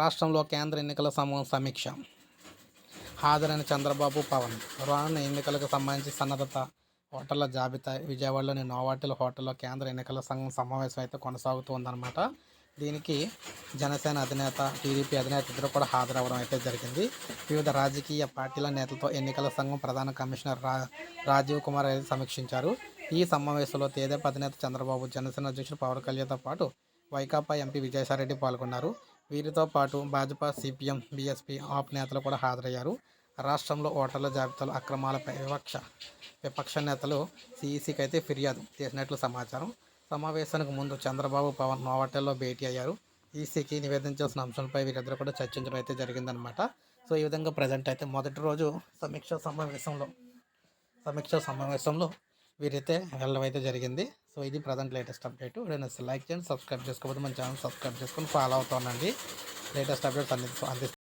రాష్ట్రంలో కేంద్ర ఎన్నికల సమూహం సమీక్ష. హాజరైన చంద్రబాబు పవన్ రానున్న ఎన్నికలకు సంబంధించి సన్నద్ధత హోటళ్ళ జాబితా విజయవాడలోని నోవాటిల్ హోటల్లో కేంద్ర ఎన్నికల సంఘం సమావేశం అయితే కొనసాగుతుందన్నమాట దీనికి జనసేన అధినేత టీడీపీ అధినేత ఇద్దరు కూడా హాజరవ్వడం అయితే జరిగింది. వివిధ రాజకీయ పార్టీల నేతలతో ఎన్నికల సంఘం ప్రధాన కమిషనర్ రా రాజీవ్ కుమార్ అయితే సమీక్షించారు. ఈ సమావేశంలో తేదేపా అధినేత చంద్రబాబు జనసేన అధ్యక్షుడు పవన్ కళ్యాణ్తో పాటు వైకాపా ఎంపీ విజయసాయిరెడ్డి పాల్గొన్నారు. వీరితో పాటు భాజపా సిపిఎం బీఎస్పీ ఆప్ నేతలు కూడా హాజరయ్యారు. రాష్ట్రంలో ఓటర్ల జాబితాలో అక్రమాలపై వివక్ష విపక్ష నేతలు సిఈసికి అయితే ఫిర్యాదు చేసినట్లు సమాచారం. సమావేశానికి ముందు చంద్రబాబు పవన్ నోవాటెల్లో భేటీ అయ్యారు. ఈసీకి నివేదించాల్సిన అంశంపై వీరిద్దరు కూడా చర్చించడం అయితే జరిగిందనమాట సో ఈ విధంగా ప్రజెంట్ అయితే మొదటి రోజు సమీక్ష సమావేశంలో సమీక్ష సమావేశంలో వీరైతే వెళ్ళడం అయితే జరిగింది. సో ఇది ప్రజెంట్ లేటెస్ట్ అప్డేట్. నేను లైక్ చేయండి సబ్స్క్రైబ్ చేసుకోకపోతే మన ఛానల్ సబ్స్క్రైబ్ చేసుకొని ఫాలో అవుతా ఉండండి లేటెస్ట్ అప్డేట్స్ అంది అందిస్తాను